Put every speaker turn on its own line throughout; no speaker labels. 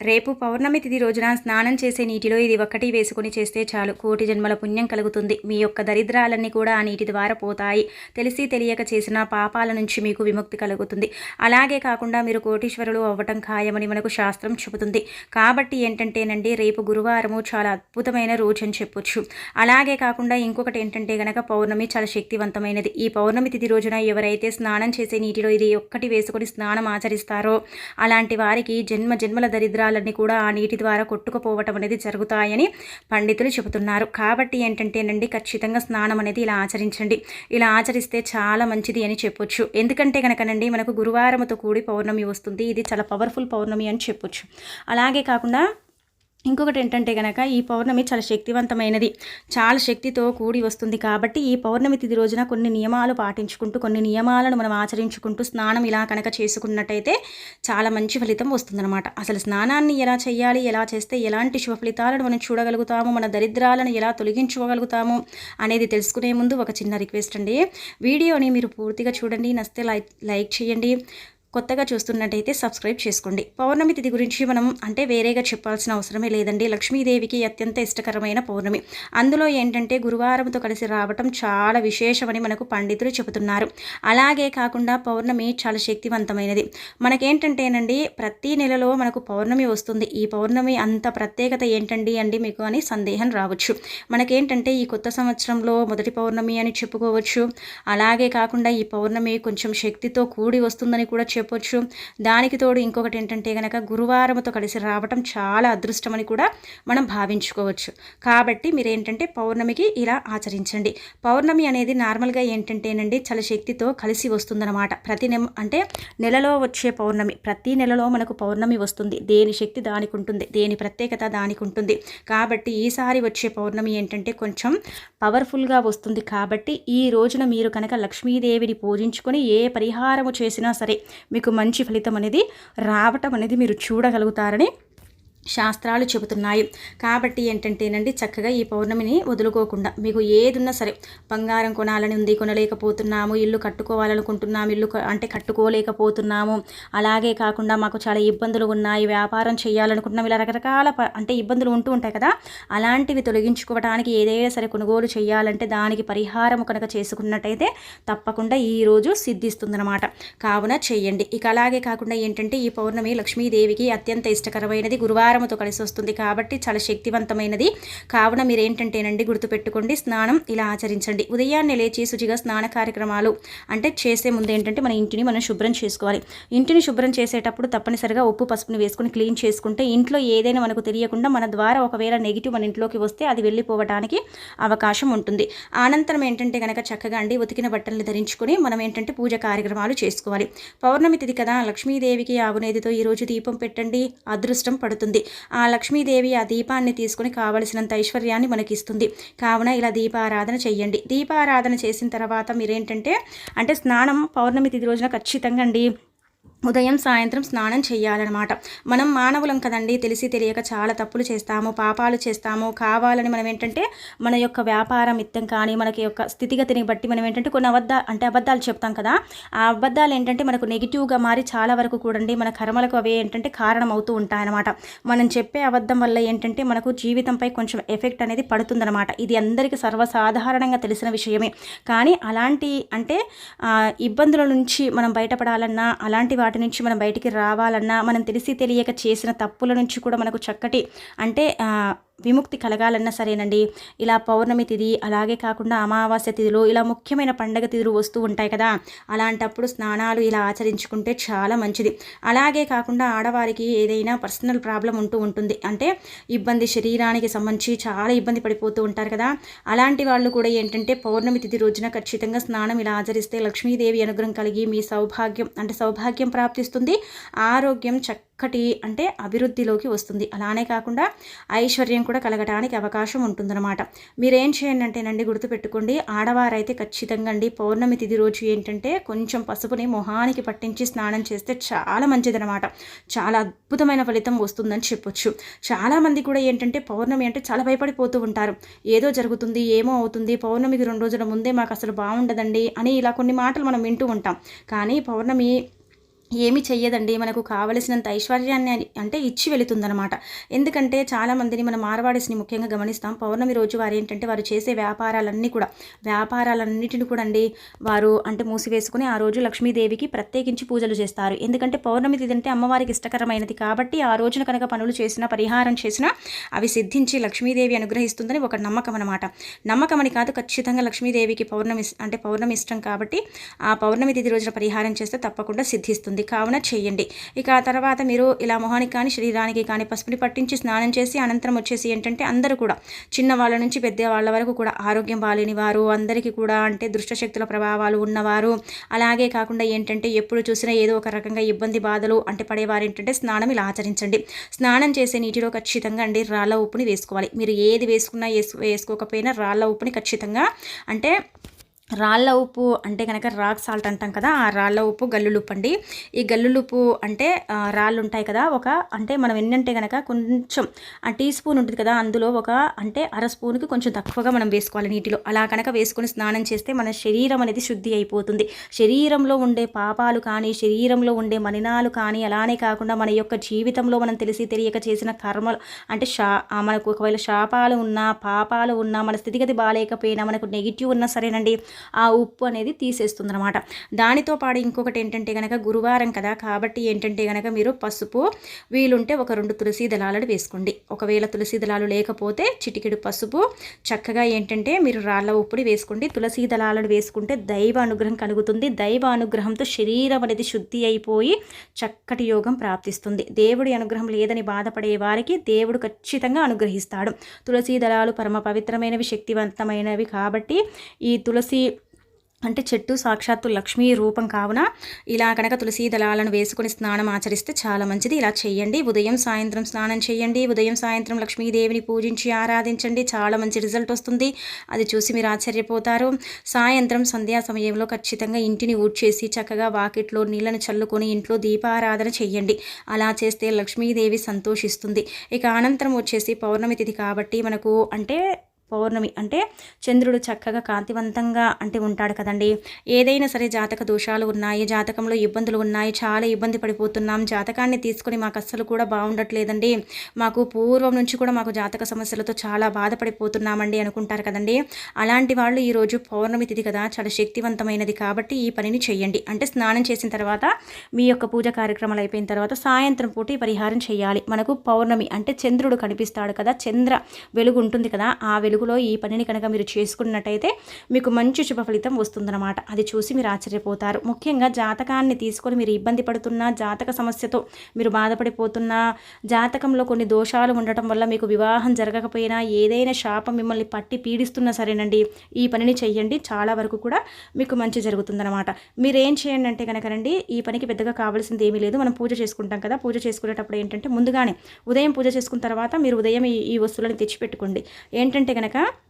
రేపు పౌర్ణమి తిథి రోజున స్నానం చేసే నీటిలో ఇది ఒక్కటి వేసుకొని చేస్తే చాలు. కోటి జన్మల పుణ్యం కలుగుతుంది. మీ యొక్క దరిద్రాలన్నీ కూడా ఆ నీటి ద్వారా పోతాయి. తెలిసి తెలియక చేసిన పాపాల నుంచి మీకు విముక్తి కలుగుతుంది. అలాగే కాకుండా మీరు కోటీశ్వరులు అవ్వటం ఖాయమని మనకు శాస్త్రం చెబుతుంది. కాబట్టి ఏంటంటేనండి రేపు గురువారము చాలా అద్భుతమైన రోజు అని చెప్పొచ్చు. అలాగే కాకుండా ఇంకొకటి ఏంటంటే గనక పౌర్ణమి చాలా శక్తివంతమైనది. ఈ పౌర్ణమి తిథి రోజున ఎవరైతే స్నానం చేసే నీటిలో ఇది ఒక్కటి వేసుకొని స్నానం ఆచరిస్తారో అలాంటి వారికి జన్మ జన్మల దరిద్ర దోషాలన్నీ కూడా ఆ నీటి ద్వారా కొట్టుకుపోవటం అనేది జరుగుతాయని పండితులు చెబుతున్నారు. కాబట్టి ఏంటంటేనండి ఖచ్చితంగా స్నానం అనేది ఇలా ఆచరించండి. ఇలా ఆచరిస్తే చాలా మంచిది అని చెప్పొచ్చు. ఎందుకంటే కనుకనండి మనకు గురువారంతో కూడి పౌర్ణమి వస్తుంది. ఇది చాలా పవర్ఫుల్ పౌర్ణమి అని చెప్పొచ్చు. అలాగే కాకుండా ఇంకొకటి ఏంటంటే కనుక ఈ పౌర్ణమి చాలా శక్తివంతమైనది. చాలా శక్తితో కూడి వస్తుంది కాబట్టి ఈ పౌర్ణమి తిది రోజున కొన్ని నియమాలు పాటించుకుంటూ కొన్ని నియమాలను మనం ఆచరించుకుంటూ స్నానం ఇలా కనుక చేసుకున్నట్టయితే చాలా మంచి ఫలితం వస్తుందన్నమాట. అసలు స్నానాన్ని ఎలా చేయాలి ఎలా చేస్తే ఎలాంటి శుభ ఫలితాలను మనం చూడగలుగుతాము మన దరిద్రాలను ఎలా తొలగించుకోగలుగుతాము అనేది తెలుసుకునే ముందు ఒక చిన్న రిక్వెస్ట్ అండి. వీడియోని మీరు పూర్తిగా చూడండి నస్తే లైక్ లైక్ చేయండి. కొత్తగా చూస్తున్నట్టయితే సబ్స్క్రైబ్ చేసుకోండి. పౌర్ణమి తిథి గురించి మనం అంటే వేరేగా చెప్పాల్సిన అవసరమే లేదండి. లక్ష్మీదేవికి అత్యంత ఇష్టకరమైన పౌర్ణమి. అందులో ఏంటంటే గురువారంతో కలిసి రావటం చాలా విశేషమని మనకు పండితులు చెబుతున్నారు. అలాగే కాకుండా పౌర్ణమి చాలా శక్తివంతమైనది. మనకేంటంటేనండి ప్రతి నెలలో మనకు పౌర్ణమి వస్తుంది. ఈ పౌర్ణమి అంత ప్రత్యేకత ఏంటండి అండి మీకు అని సందేహం రావచ్చు. మనకేంటంటే ఈ కొత్త సంవత్సరంలో మొదటి పౌర్ణమి అని చెప్పుకోవచ్చు. అలాగే కాకుండా ఈ పౌర్ణమి కొంచెం శక్తితో కూడి వస్తుందని కూడా చెప్పొచ్చు. దానికి తోడు ఇంకొకటి ఏంటంటే కనుక గురువారంతో కలిసి రావటం చాలా అదృష్టమని కూడా మనం భావించుకోవచ్చు. కాబట్టి మీరు ఏంటంటే పౌర్ణమికి ఇలా ఆచరించండి. పౌర్ణమి అనేది నార్మల్గా ఏంటంటేనండి చాలా శక్తితో కలిసి వస్తుందన్నమాట. ప్రతి నె అంటే నెలలో వచ్చే పౌర్ణమి ప్రతి నెలలో మనకు పౌర్ణమి వస్తుంది. దేని శక్తి దానికి ఉంటుంది దేని ప్రత్యేకత దానికి ఉంటుంది కాబట్టి ఈసారి వచ్చే పౌర్ణమి ఏంటంటే కొంచెం పవర్ఫుల్గా వస్తుంది. కాబట్టి ఈ రోజున మీరు కనుక లక్ష్మీదేవిని పూజించుకొని ఏ పరిహారము చేసినా సరే మీకు మంచి ఫలితం అనేది రావటం అనేది మీరు చూడగలుగుతారని శాస్త్రాలు చెబుతున్నాయి. కాబట్టి ఏంటంటేనండి చక్కగా ఈ పౌర్ణమిని వదులుకోకుండా మీకు ఏదున్నా సరే బంగారం కొనాలని ఉంది కొనలేకపోతున్నాము ఇల్లు కట్టుకోవాలనుకుంటున్నాము ఇల్లు అంటే కట్టుకోలేకపోతున్నాము. అలాగే కాకుండా మాకు చాలా ఇబ్బందులు ఉన్నాయి వ్యాపారం చేయాలనుకుంటున్నాం ఇలా రకరకాల అంటే ఇబ్బందులు ఉంటూ ఉంటాయి కదా. అలాంటివి తొలగించుకోవడానికి ఏదైనా సరే కొనుగోలు చేయాలంటే దానికి పరిహారం కనుక చేసుకున్నట్టయితే తప్పకుండా ఈరోజు సిద్ధిస్తుందన్నమాట. కావున చేయండి. ఇక అలాగే కాకుండా ఏంటంటే ఈ పౌర్ణమి లక్ష్మీదేవికి అత్యంత ఇష్టకరమైనది గురువారం ఆహారముతో కలిసి వస్తుంది కాబట్టి చాలా శక్తివంతమైనది. కావున మీరు ఏంటంటేనండి గుర్తుపెట్టుకోండి స్నానం ఇలా ఆచరించండి. ఉదయాన్నే లేచి శుచిగా స్నాన కార్యక్రమాలు అంటే చేసే ముందు ఏంటంటే మన ఇంటిని మనం శుభ్రం చేసుకోవాలి. ఇంటిని శుభ్రం చేసేటప్పుడు తప్పనిసరిగా ఉప్పు పసుపుని వేసుకుని క్లీన్ చేసుకుంటే ఇంట్లో ఏదైనా మనకు తెలియకుండా మన ద్వారా ఒకవేళ నెగిటివ్ మన ఇంట్లోకి వస్తే అది వెళ్ళిపోవడానికి అవకాశం ఉంటుంది. అనంతరం ఏంటంటే కనుక చక్కగా అండి ఉతికిన బట్టలను ధరించుకొని మనం ఏంటంటే పూజ కార్యక్రమాలు చేసుకోవాలి. పౌర్ణమి తిథి కదా లక్ష్మీదేవికి ఆవునేదితో ఈరోజు దీపం పెట్టండి అదృష్టం పడుతుంది. ఆ లక్ష్మీదేవి ఆ దీపాన్ని తీసుకుని కావలసినంత ఐశ్వర్యాన్ని మనకిస్తుంది. కావున ఇలా దీపారాధన చేయండి దీపారాధన చేసిన తర్వాత మీరేంటంటే అంటే స్నానం పౌర్ణమి తిథి రోజున ఖచ్చితంగా అండి. ఉదయం సాయంత్రం స్నానం చేయాలన్నమాట మనం మానవులం కదండి తెలిసి తెలియక చాలా తప్పులు చేస్తాము పాపాలు చేస్తాము. కావాలని మనం ఏంటంటే మన యొక్క వ్యాపారం మిత్తం కానీ మనకి యొక్క స్థితిగతిని బట్టి మనం ఏంటంటే కొన్ని అబద్ధ అంటే అబద్ధాలు చెప్తాం కదా. ఆ అబద్ధాలు ఏంటంటే మనకు నెగిటివ్గా మారి చాలా వరకు కూడండి మన కర్మలకు అవే ఏంటంటే కారణం అవుతూ ఉంటాయన్నమాట. మనం చెప్పే అబద్ధం వల్ల ఏంటంటే మనకు జీవితంపై కొంచెం ఎఫెక్ట్ అనేది పడుతుందన్నమాట. ఇది అందరికీ సర్వసాధారణంగా తెలిసిన విషయమే. కానీ అలాంటి అంటే ఇబ్బందుల నుంచి మనం బయటపడాలన్నా అలాంటి వాటి నుంచి మనం బయటికి రావాలన్నా మనం తెలిసి తెలియక చేసిన తప్పుల నుంచి కూడా మనకు చక్కటి అంటే విముక్తి కలగాలన్నా సరేనండి. ఇలా పౌర్ణమి తిథి అలాగే కాకుండా అమావాస్య తిథులు ఇలా ముఖ్యమైన పండగ తిథులు వస్తూ ఉంటాయి కదా. అలాంటప్పుడు స్నానాలు ఇలా ఆచరించుకుంటే చాలా మంచిది. అలాగే కాకుండా ఆడవారికి ఏదైనా పర్సనల్ ప్రాబ్లం ఉంటూ ఉంటుంది. అంటే ఇబ్బంది శరీరానికి సంబంధించి చాలా ఇబ్బంది పడిపోతూ ఉంటారు కదా. అలాంటి వాళ్ళు కూడా ఏంటంటే పౌర్ణమి తిథి రోజున ఖచ్చితంగా స్నానం ఇలా ఆచరిస్తే లక్ష్మీదేవి అనుగ్రహం కలిగి మీ సౌభాగ్యం అంటే సౌభాగ్యం ప్రాప్తిస్తుంది. ఆరోగ్యం చక్క చక్కటి అంటే అభివృద్ధిలోకి వస్తుంది. అలానే కాకుండా ఐశ్వర్యం కూడా కలగటానికి అవకాశం ఉంటుందన్నమాట. మీరేం చేయండి అంటేనండి గుర్తుపెట్టుకోండి. ఆడవారైతే ఖచ్చితంగా అండి పౌర్ణమి తిది రోజు ఏంటంటే కొంచెం పసుపుని మొహానికి పట్టించి స్నానం చేస్తే చాలా మంచిదనమాట చాలా అద్భుతమైన ఫలితం వస్తుందని చెప్పొచ్చు. చాలామంది కూడా ఏంటంటే పౌర్ణమి అంటే చాలా భయపడిపోతూ ఉంటారు. ఏదో జరుగుతుంది ఏమో అవుతుంది పౌర్ణమికి రెండు రోజుల ముందే మాకు అసలు బాగుండదండి అని ఇలా కొన్ని మాటలు మనం వింటూ ఉంటాం. కానీ పౌర్ణమి ఏమి చెయ్యదండి. మనకు కావలసినంత ఐశ్వర్యాన్ని అంటే ఇచ్చి వెళుతుందనమాట ఎందుకంటే చాలామందిని మనం మార్వాడీస్ని ముఖ్యంగా గమనిస్తాం. పౌర్ణమి రోజు వారు ఏంటంటే వారు చేసే వ్యాపారాలన్నీ కూడా వ్యాపారాలన్నిటిని కూడా అండి వారు అంటే మూసివేసుకుని ఆ రోజు లక్ష్మీదేవికి ప్రత్యేకించి పూజలు చేస్తారు. ఎందుకంటే పౌర్ణమి తిదంటే అంటే అమ్మవారికి ఇష్టకరమైనది కాబట్టి ఆ రోజున కనుక పనులు చేసినా పరిహారం చేసినా అవి సిద్ధించి లక్ష్మీదేవి అనుగ్రహిస్తుందని ఒక నమ్మకం అనమాట నమ్మకం అని కాదు ఖచ్చితంగా లక్ష్మీదేవికి పౌర్ణమి అంటే పౌర్ణమి ఇష్టం కాబట్టి ఆ పౌర్ణమి తిథి రోజున పరిహారం చేస్తే తప్పకుండా సిద్ధిస్తుంది. కావున చేయండి. ఇక ఆ తర్వాత మీరు ఇలా మొహానికి కానీ శరీరానికి కానీ పసుపుని పట్టించి స్నానం చేసి అనంతరం వచ్చేసి ఏంటంటే అందరూ కూడా చిన్న వాళ్ళ నుంచి పెద్ద వాళ్ళ వరకు కూడా ఆరోగ్యం బాలేని వారు అందరికీ కూడా అంటే దుష్టశక్తుల ప్రభావాలు ఉన్నవారు. అలాగే కాకుండా ఏంటంటే ఎప్పుడు చూసినా ఏదో ఒక రకంగా ఇబ్బంది బాధలు అంటే పడేవారు ఏంటంటే స్నానం ఇలా ఆచరించండి. స్నానం చేసే నీటిలో ఖచ్చితంగా అండి రాళ్ళ ఉప్పుని వేసుకోవాలి. మీరు ఏది వేసుకున్నా వేసుకోకపోయినా రాళ్ళ ఉప్పుని ఖచ్చితంగా అంటే రాళ్ళ ఉప్పు అంటే కనుక రాక్ సాల్ట్ అంటాం కదా ఆ రాళ్ళ ఉప్పు గల్లులుప్పు అండి ఈ గల్లులుప్పు అంటే రాళ్ళు ఉంటాయి కదా ఒక అంటే మనం ఎన్నంటే కనుక కొంచెం ఆ టీ స్పూన్ ఉంటుంది కదా అందులో ఒక అంటే అర స్పూన్కి కొంచెం తక్కువగా మనం వేసుకోవాలి నీటిలో. అలా కనుక వేసుకొని స్నానం చేస్తే మన శరీరం అనేది శుద్ధి అయిపోతుంది. శరీరంలో ఉండే పాపాలు కానీ శరీరంలో ఉండే మలినాలు కానీ అలానే కాకుండా మన యొక్క జీవితంలో మనం తెలిసి తెలియక చేసిన కర్మలు అంటే షా మనకు ఒకవేళ శాపాలు ఉన్నా పాపాలు ఉన్నా మన స్థితిగతి బాగాలేకపోయినా మనకు నెగిటివ్ ఉన్నా సరేనండి. ఆ ఉప్పు అనేది తీసేస్తుంది అనమాట దానితో పాటు ఇంకొకటి ఏంటంటే కనుక గురువారం కదా కాబట్టి ఏంటంటే కనుక మీరు పసుపు వీలుంటే ఒక రెండు తులసి దళాలను వేసుకోండి. ఒకవేళ తులసి దళాలు లేకపోతే చిటికెడు పసుపు చక్కగా ఏంటంటే మీరు రాళ్ళ ఉప్పుని వేసుకోండి. తులసి దళాలను వేసుకుంటే దైవ అనుగ్రహం కలుగుతుంది. దైవ అనుగ్రహంతో శరీరం అనేది శుద్ధి అయిపోయి చక్కటి యోగం ప్రాప్తిస్తుంది. దేవుడి అనుగ్రహం లేదని బాధపడే వారికి దేవుడు ఖచ్చితంగా అనుగ్రహిస్తాడు. తులసి దళాలు పరమ పవిత్రమైనవి శక్తివంతమైనవి కాబట్టి ఈ తులసి అంటే చెట్టు సాక్షాత్తు లక్ష్మీ రూపం కావున ఇలా కనుక తులసి దళాలను వేసుకొని స్నానం ఆచరిస్తే చాలా మంచిది. ఇలా చేయండి ఉదయం సాయంత్రం స్నానం చేయండి ఉదయం సాయంత్రం లక్ష్మీదేవిని పూజించి ఆరాధించండి. చాలా మంచి రిజల్ట్ వస్తుంది. అది చూసి మీరు ఆశ్చర్యపోతారు. సాయంత్రం సంధ్యా సమయంలో ఖచ్చితంగా ఇంటిని ఊడ్చేసి చక్కగా వాకిట్లో నీళ్ళను చల్లుకొని ఇంట్లో దీపారాధన చేయండి అలా చేస్తే లక్ష్మీదేవి సంతోషిస్తుంది. ఇక అనంతరం వచ్చేసి పౌర్ణమి తిథి కాబట్టి మనకు అంటే పౌర్ణమి అంటే చంద్రుడు చక్కగా కాంతివంతంగా అంటే ఉంటాడు కదండి. ఏదైనా సరే జాతక దోషాలు ఉన్నాయి జాతకంలో ఇబ్బందులు ఉన్నాయి చాలా ఇబ్బంది పడిపోతున్నాం. జాతకాన్ని తీసుకొని మాకు అస్సలు కూడా బాగుండట్లేదండి. మాకు పూర్వం నుంచి కూడా మాకు జాతక సమస్యలతో చాలా బాధపడిపోతున్నామండి అనుకుంటారు కదండి. అలాంటి వాళ్ళు ఈరోజు పౌర్ణమి తిథి కదా చాలా శక్తివంతమైనది కాబట్టి ఈ పనిని చేయండి అంటే స్నానం చేసిన తర్వాత మీ యొక్క పూజ కార్యక్రమాలు అయిపోయిన తర్వాత సాయంత్రం పూట ఈ పరిహారం చేయాలి. మనకు పౌర్ణమి అంటే చంద్రుడు కనిపిస్తాడు కదా చంద్ర వెలుగు ఉంటుంది కదా ఆ తెలుగులో ఈ పనిని కనుక మీరు చేసుకున్నట్టయితే మీకు మంచి శుభ ఫలితం వస్తుందన్నమాట. అది చూసి మీరు ఆశ్చర్యపోతారు. ముఖ్యంగా జాతకాన్ని తీసుకొని మీరు ఇబ్బంది పడుతున్నా జాతక సమస్యతో మీరు బాధపడిపోతున్నా జాతకంలో కొన్ని దోషాలు ఉండటం వల్ల మీకు వివాహం జరగకపోయినా ఏదైనా శాపం మిమ్మల్ని పట్టి పీడిస్తున్నా సరేనండి ఈ పనిని చెయ్యండి. చాలా వరకు కూడా మీకు మంచి జరుగుతుందన్నమాట. మీరు ఏం చేయండి అంటే కనుకనండి ఈ పనికి పెద్దగా కావాల్సింది ఏమీ లేదు. మనం పూజ చేసుకుంటాం కదా పూజ చేసుకునేటప్పుడు ఏంటంటే ముందుగానే ఉదయం పూజ చేసుకున్న తర్వాత మీరు ఉదయం ఈ ఈ వస్తువులను తెచ్చిపెట్టుకోండి. ఏంటంటే కనుక కనుక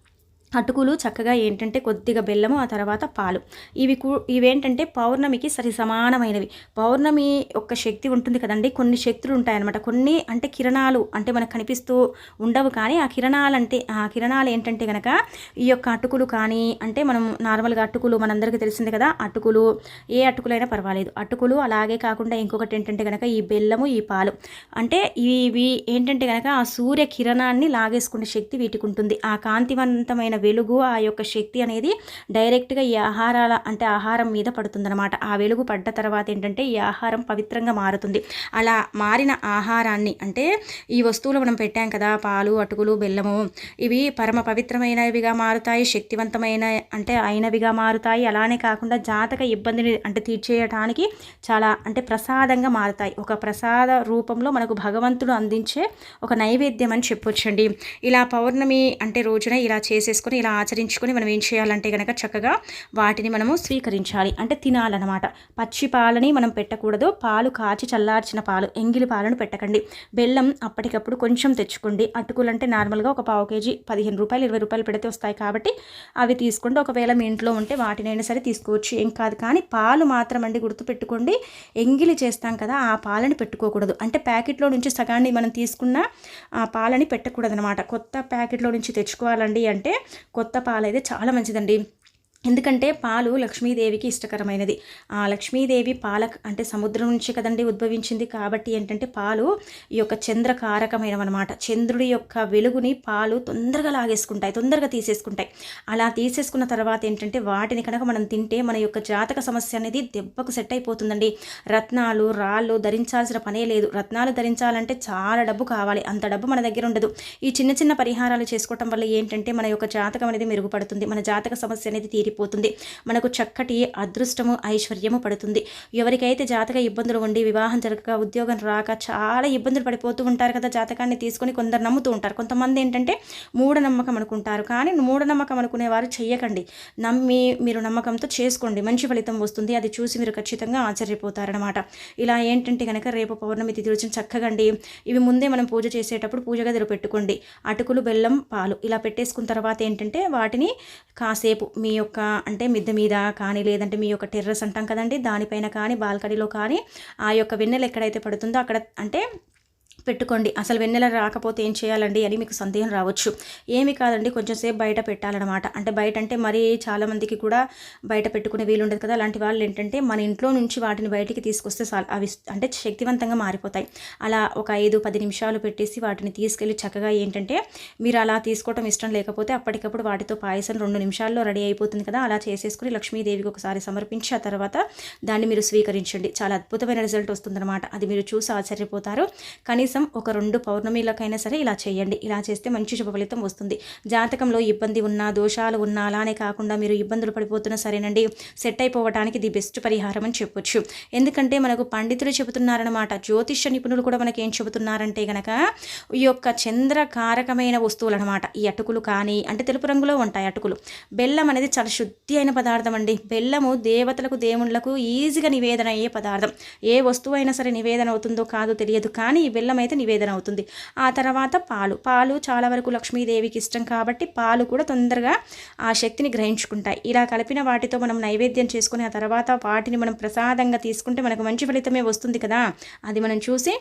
అటుకులు చక్కగా ఏంటంటే కొద్దిగా బెల్లము ఆ తర్వాత పాలు. ఇవి కూ ఇవేంటంటే పౌర్ణమికి సరి సమానమైనవి. పౌర్ణమి యొక్క శక్తి ఉంటుంది కదండి కొన్ని శక్తులు ఉంటాయన్నమాట కొన్ని అంటే కిరణాలు అంటే మనకు కనిపిస్తూ ఉండవు కానీ ఆ కిరణాలు అంటే ఆ కిరణాలు ఏంటంటే కనుక ఈ యొక్క అటుకులు కానీ అంటే మనం నార్మల్గా అటుకులు మనందరికీ తెలిసింది కదా అటుకులు ఏ అటుకులైనా పర్వాలేదు. అటుకులు అలాగే కాకుండా ఇంకొకటి ఏంటంటే కనుక ఈ బెల్లము ఈ పాలు. అంటే ఇవి ఏంటంటే కనుక ఆ సూర్య కిరణాన్ని లాగేసుకునే శక్తి వీటికి ఉంటుంది. ఆ కాంతివంతమైన వెలుగు ఆ యొక్క శక్తి అనేది డైరెక్ట్గా ఈ ఆహారాల అంటే ఆహారం మీద పడుతుందన్నమాట. ఆ వెలుగు పడ్డ తర్వాత ఏంటంటే ఈ ఆహారం పవిత్రంగా మారుతుంది. అలా మారిన ఆహారాన్ని అంటే ఈ వస్తువులు మనం పెట్టాం కదా పాలు అటుకులు బెల్లము ఇవి పరమ పవిత్రమైనవిగా మారుతాయి శక్తివంతమైన అంటే అయినవిగా మారుతాయి. అలానే కాకుండా జాతక ఇబ్బందిని అంటే తీర్చేయటానికి చాలా అంటే ప్రసాదంగా మారుతాయి. ఒక ప్రసాద రూపంలో మనకు భగవంతుడు అందించే ఒక నైవేద్యం అని చెప్పొచ్చండి. ఇలా పౌర్ణమి అంటే రోజున ఇలా చేసేసుకొని ఇలా ఆచరించుకొని మనం ఏం చేయాలంటే కనుక చక్కగా వాటిని మనము స్వీకరించాలి. అంటే తినాలన్నమాట. పచ్చి పాలని మనం పెట్టకూడదు. పాలు కాచి చల్లార్చిన పాలు ఎంగిలి పాలను పెట్టకండి. బెల్లం అప్పటికప్పుడు కొంచెం తెచ్చుకోండి. అటుకులు అంటే నార్మల్గా ఒక పావు కేజీ పదిహేను రూపాయలు ఇరవై రూపాయలు పెడితే వస్తాయి కాబట్టి అవి తీసుకోండి. ఒకవేళ మీ ఇంట్లో ఉంటే వాటినైనా సరే తీసుకోవచ్చు. ఏం కాదు కానీ పాలు మాత్రం అండి గుర్తుపెట్టుకోండి. ఎంగిలి చేస్తాం కదా ఆ పాలని పెట్టుకోకూడదు. అంటే ప్యాకెట్లో నుంచి సగాన్ని మనం తీసుకున్న ఆ పాలని పెట్టకూడదు అనమాట కొత్త ప్యాకెట్లో నుంచి తెచ్చుకోవాలండి అంటే కొత్త పాలు అయితే చాలా మంచిదండి. ఎందుకంటే పాలు లక్ష్మీదేవికి ఇష్టకరమైనది. ఆ లక్ష్మీదేవి పాల అంటే సముద్రం నుంచి కదండి ఉద్భవించింది. కాబట్టి ఏంటంటే పాలు ఈ యొక్క చంద్రకారకమైనవన్నమాట. చంద్రుడి యొక్క వెలుగుని పాలు తొందరగా లాగేసుకుంటాయి తొందరగా తీసేసుకుంటాయి. అలా తీసేసుకున్న తర్వాత ఏంటంటే వాటిని కనుక మనం తింటే మన యొక్క జాతక సమస్య అనేది దెబ్బకు సెట్ అయిపోతుందండి. రత్నాలు రాళ్ళు ధరించాల్సిన పనే లేదు. రత్నాలు ధరించాలంటే చాలా డబ్బు కావాలి. అంత డబ్బు మన దగ్గర ఉండదు. ఈ చిన్న చిన్న పరిహారాలు చేసుకోవటం వల్ల ఏంటంటే మన యొక్క జాతకం అనేది మెరుగుపడుతుంది. మన జాతక సమస్య అనేది తీరి తీరిపోతుంది మనకు చక్కటి అదృష్టము ఐశ్వర్యము పడుతుంది. ఎవరికైతే జాతక ఇబ్బందులు ఉండి వివాహం జరగక ఉద్యోగం రాక చాలా ఇబ్బందులు పడిపోతూ ఉంటారు కదా జాతకాన్ని తీసుకొని కొందరు నమ్ముతూ ఉంటారు. కొంతమంది ఏంటంటే మూఢనమ్మకం అనుకుంటారు. కానీ మూఢనమ్మకం అనుకునేవారు చెయ్యకండి. నమ్మి మీరు నమ్మకంతో చేసుకోండి. మంచి ఫలితం వస్తుంది. అది చూసి మీరు ఖచ్చితంగా ఆశ్చర్యపోతారనమాట ఇలా ఏంటంటే కనుక రేపు పౌర్ణమి తిథి రోజున చక్కగండి ఇవి ముందే మనం పూజ చేసేటప్పుడు పూజ గదిలో పెట్టుకోండి. అటుకులు బెల్లం పాలు ఇలా పెట్టేసుకున్న తర్వాత ఏంటంటే వాటిని కాసేపు మీ యొక్క అంటే మిద్దె మీద కానీ లేదంటే మీ యొక్క టెర్రస్ అంటాం కదండి దానిపైన కానీ బాల్కనీలో కానీ ఆ యొక్క వెన్నెలు ఎక్కడైతే పడుతుందో అక్కడ అంటే పెట్టుకోండి. అసలు వెన్నెల రాకపోతే ఏం చేయాలండి అని మీకు సందేహం రావచ్చు. ఏమి కాదండి కొంచెం సేపు బయట పెట్టాలన్నమాట. అంటే బయట అంటే మరీ చాలామందికి కూడా బయట పెట్టుకునే వీలు ఉండదు కదా. అలాంటి వాళ్ళు ఏంటంటే మన ఇంట్లో నుంచి వాటిని బయటికి తీసుకొస్తే అవి అంటే శక్తివంతంగా మారిపోతాయి. అలా ఒక ఐదు పది నిమిషాలు పెట్టేసి వాటిని తీసుకెళ్ళి చక్కగా ఏంటంటే మీరు అలా తీసుకోవటం ఇష్టం లేకపోతే అప్పటికప్పుడు వాటితో పాయసం రెండు నిమిషాల్లో రెడీ అయిపోతుంది కదా. అలా చేసేసుకుని లక్ష్మీదేవికి ఒకసారి సమర్పించి ఆ తర్వాత దాన్ని మీరు స్వీకరించండి. చాలా అద్భుతమైన రిజల్ట్ వస్తుందన్నమాట. అది మీరు చూసి ఆశ్చర్యపోతారు. కనీసం కనీసం ఒక రెండు పౌర్ణమిలకైనా సరే ఇలా చేయండి. ఇలా చేస్తే మంచి శుభ ఫలితం వస్తుంది. జాతకంలో ఇబ్బంది ఉన్నా దోషాలు ఉన్నా అలానే కాకుండా మీరు ఇబ్బందులు పడిపోతున్నా సరేనండి. సెట్ అయిపోవడానికి ఇది బెస్ట్ పరిహారం అని చెప్పొచ్చు. ఎందుకంటే మనకు పండితులు చెబుతున్నారనమాట జ్యోతిష నిపుణులు కూడా మనకి ఏం చెబుతున్నారంటే గనక ఈ యొక్క చంద్రకారకమైన వస్తువులు అనమాట ఈ అటుకులు కానీ అంటే తెలుపు రంగులో ఉంటాయి అటుకులు. బెల్లం అనేది చాలా శుద్ధి అయిన పదార్థం అండి. బెల్లము దేవతలకు దేవుళ్ళకు ఈజీగా నివేదన అయ్యే పదార్థం. ఏ వస్తువు అయినా సరే నివేదన అవుతుందో కాదో తెలియదు. కానీ ఈ బెల్లం అయితే నివేదన అవుతుంది. ఆ తర్వాత పాలు. పాలు చాలా వరకు లక్ష్మీదేవికి ఇష్టం కాబట్టి పాలు కూడా తొందరగా ఆ శక్తిని గ్రహించుకుంటాయి. ఇలా కలిపిన వాటితో మనం నైవేద్యం చేసుకుని ఆ తర్వాత వాటిని మనం ప్రసాదంగా తీసుకుంటే మనకు మంచి ఫలితమే వస్తుంది కదా? అది మనం చూసి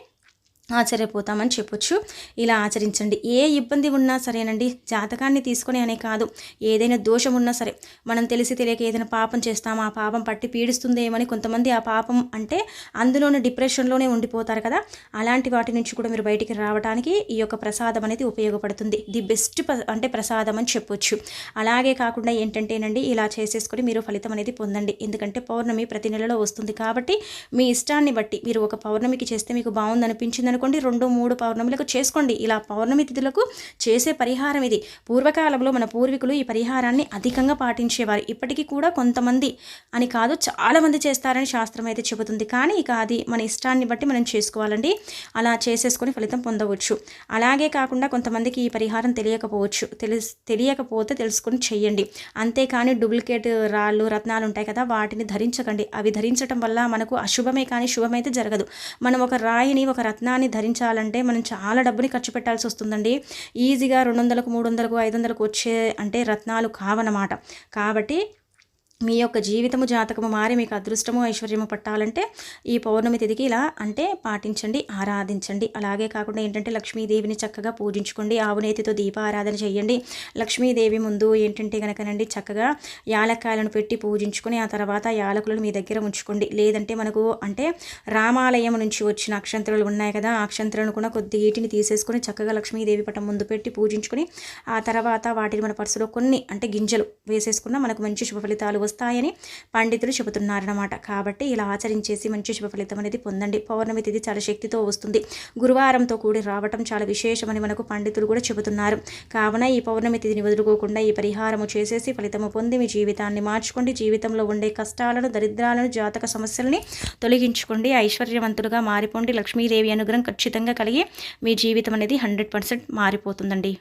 ఆశ్చర్యపోతామని చెప్పొచ్చు. ఇలా ఆచరించండి. ఏ ఇబ్బంది ఉన్నా సరేనండి జాతకాన్ని తీసుకొని అనే కాదు. ఏదైనా దోషం ఉన్నా సరే మనం తెలిసి తెలియక ఏదైనా పాపం చేస్తాం ఆ పాపం పట్టి పీడిస్తుందేమని కొంతమంది ఆ పాపం అంటే అందులోనే డిప్రెషన్లోనే ఉండిపోతారు కదా. అలాంటి వాటి నుంచి కూడా మీరు బయటికి రావడానికి ఈ యొక్క ప్రసాదం అనేది ఉపయోగపడుతుంది. ది బెస్ట్ అంటే ప్రసాదం అని చెప్పొచ్చు. అలాగే కాకుండా ఏంటంటేనండి ఇలా చేసేసుకొని మీరు ఫలితం అనేది పొందండి. ఎందుకంటే పౌర్ణమి ప్రతి నెలలో వస్తుంది కాబట్టి మీ ఇష్టాన్ని బట్టి మీరు ఒక పౌర్ణమికి చేస్తే మీకు బాగుంది అనిపించింది అనుకోండి రెండు మూడు పౌర్ణమిలకు చేసుకోండి. ఇలా పౌర్ణమి తిథులకు చేసే పరిహారం ఇది. పూర్వకాలంలో మన పూర్వీకులు ఈ పరిహారాన్ని అధికంగా పాటించేవారు. ఇప్పటికీ కూడా కొంతమంది అని కాదు చాలామంది చేస్తారని శాస్త్రం అయితే చెబుతుంది. కానీ ఇక అది మన ఇష్టాన్ని బట్టి మనం చేసుకోవాలండి. అలా చేసేసుకొని ఫలితం పొందవచ్చు. అలాగే కాకుండా కొంతమందికి ఈ పరిహారం తెలియకపోవచ్చు. తెలి తెలియకపోతే తెలుసుకొని చెయ్యండి. అంతేకాని డూప్లికేట్ రాళ్ళు రత్నాలు ఉంటాయి కదా వాటిని ధరించకండి. అవి ధరించడం వల్ల మనకు అశుభమే కానీ శుభమైతే జరగదు. మనం ఒక రాయిని ఒక రత్నాన్ని ధరించాలంటే మనం చాలా డబ్బుని ఖర్చు పెట్టాల్సి వస్తుందండి. ఈజీగా రెండు వందలకు మూడు వందలకు ఐదు వందలకు వచ్చే అంటే రత్నాలు కావన్నమాట కాబట్టి మీ యొక్క జీవితము జాతకము మారి మీకు అదృష్టము ఐశ్వర్యము పట్టాలంటే ఈ పౌర్ణమి తిథికి ఇలా అంటే పాటించండి ఆరాధించండి. అలాగే కాకుండా ఏంటంటే లక్ష్మీదేవిని చక్కగా పూజించుకోండి ఆవునేతితో దీపారాధన చేయండి. లక్ష్మీదేవి ముందు ఏంటంటే కనుకనండి చక్కగా యాలక్కాయలను పెట్టి పూజించుకొని ఆ తర్వాత యాలకులను మీ దగ్గర ఉంచుకోండి. లేదంటే మనకు అంటే రామాలయం నుంచి వచ్చిన అక్షంతరాలు ఉన్నాయి కదా ఆ అక్షంతరాలను కూడా కొద్ది వీటిని తీసేసుకొని చక్కగా లక్ష్మీదేవి పటం ముందు పెట్టి పూజించుకొని ఆ తర్వాత వాటిని మన పర్సులో కొన్ని అంటే గింజలు వేసేసుకున్న మనకు మంచి శుభ ఫలితాలు వస్తాయని పండితులు చెబుతున్నారనమాట కాబట్టి ఇలా ఆచరించేసి మంచి శుభ ఫలితం అనేది పొందండి. పౌర్ణమి తిథి చాలా శక్తితో వస్తుంది. గురువారంతో కూడి రావటం చాలా విశేషమని మనకు పండితులు కూడా చెబుతున్నారు. కావున ఈ పౌర్ణమి తిథిని వదులుకోకుండా ఈ పరిహారము చేసేసి ఫలితము పొంది మీ జీవితాన్ని మార్చుకోండి. జీవితంలో ఉండే కష్టాలను దరిద్రాలను జాతక సమస్యల్ని తొలగించుకోండి. ఐశ్వర్యవంతులుగా మారిపోండి. లక్ష్మీదేవి అనుగ్రహం ఖచ్చితంగా కలిగి మీ జీవితం అనేది హండ్రెడ్ పర్సెంట్ మారిపోతుందండి.